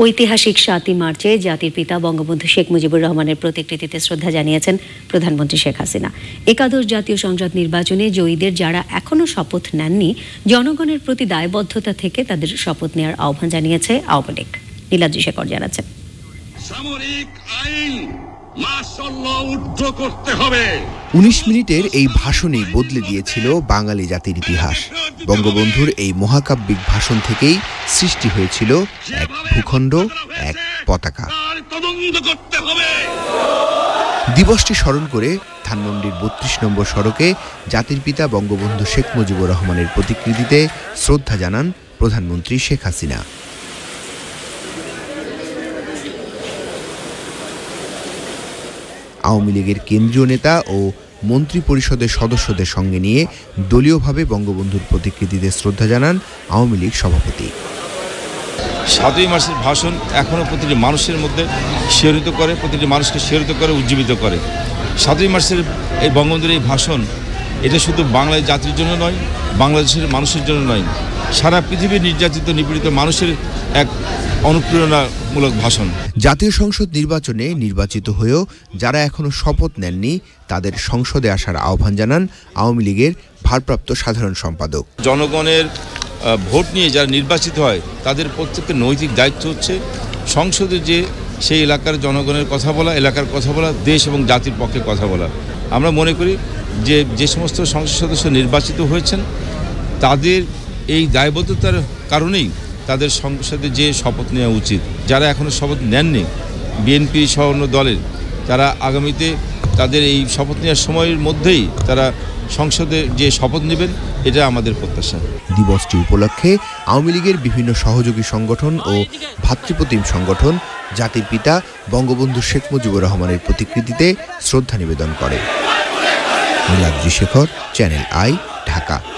ঐতিহাসিক সাতই মার্চে জাতির পিতা বঙ্গবন্ধু শেখ মুজিবুর রহমানের প্রতিকৃতিতে শ্রদ্ধা জানিয়েছেন প্রধানমন্ত্রী শেখ হাসিনা। একাদশ জাতীয় সংসদ নির্বাচনে জয়ীদের যারা এখনও শপথ নেননি, জনগণের প্রতি দায়বদ্ধতা থেকে তাদের শপথ নেওয়ার আহ্বান জানিয়েছে আওয়ামী লীগ। নীলাদ্রি শেখর জানাচ্ছেন। সামরিক আইন মাশাল্লাহ করতে হবে। উনিশ মিনিটের এই ভাষণই বদলে দিয়েছিল বাঙালি জাতির ইতিহাস। বঙ্গবন্ধুর এই মহাকাব্যিক ভাষণ থেকেই সৃষ্টি হয়েছিল এক ভূখণ্ড এক পতাকা। দিবসটি স্মরণ করে ধানমন্ডির বত্রিশ নম্বর সড়কে জাতির পিতা বঙ্গবন্ধু শেখ মুজিবুর রহমানের প্রতিকৃতিতে শ্রদ্ধা জানান প্রধানমন্ত্রী শেখ হাসিনা। আওয়ামী লীগের কেন্দ্রীয় নেতা ও মন্ত্রী পরিষদের সদস্যদের সঙ্গে নিয়ে দলীয়ভাবে বঙ্গবন্ধুর প্রতিকৃতিতে শ্রদ্ধা জানান আওয়ামী লীগ সভাপতি। সাতই মার্চের ভাষণ এখনও প্রতিটি মানুষের মধ্যে শিহরিত করে, প্রতিটি মানুষকে শিহরিত করে, উজ্জীবিত করে। সাতই মার্চের এই বঙ্গবন্ধুর এই ভাষণ, এটা শুধু বাংলার জাতির জন্য নয়, বাংলাদেশের মানুষের জন্য নয় সারা পৃথিবীর নির্যাতিত নিপীড়িত মানুষের এক অনুপ্রেরণামূলক ভাষণ। জাতীয় সংসদ নির্বাচনে নির্বাচিত হয়েও যারা এখনও শপথ নেননি তাদের সংসদে আসার আহ্বান জানান আওয়ামী লীগের ভারপ্রাপ্ত সাধারণ সম্পাদক। জনগণের ভোট নিয়ে যারা নির্বাচিত হয় তাদের প্রত্যেকের নৈতিক দায়িত্ব হচ্ছে সংসদে যে সেই এলাকার জনগণের কথা বলা এলাকার কথা বলা দেশ এবং জাতির পক্ষে কথা বলা। আমরা মনে করি যে যে সমস্ত সংসদ সদস্য নির্বাচিত হয়েছেন তাদের এই দায়বদ্ধতার কারণেই তাদের সংসদে যে শপথ নেওয়া উচিত। যারা এখনও শপথ নেননি বিএনপি সহ অন্য দলের, তারা আগামীতে তাদের এই শপথ নেওয়ার সময়ের মধ্যেই তারা সংসদে যে শপথ নেবেন, এটা আমাদের প্রত্যাশা। দিবসটি উপলক্ষে আওয়ামী লীগের বিভিন্ন সহযোগী সংগঠন ও ভাতৃপ্রতিম সংগঠন, জাতির পিতা বঙ্গবন্ধু শেখ মুজিবুর রহমানের প্রতিকৃতিতে শ্রদ্ধা নিবেদন করে। Shekhar channel I Dhaka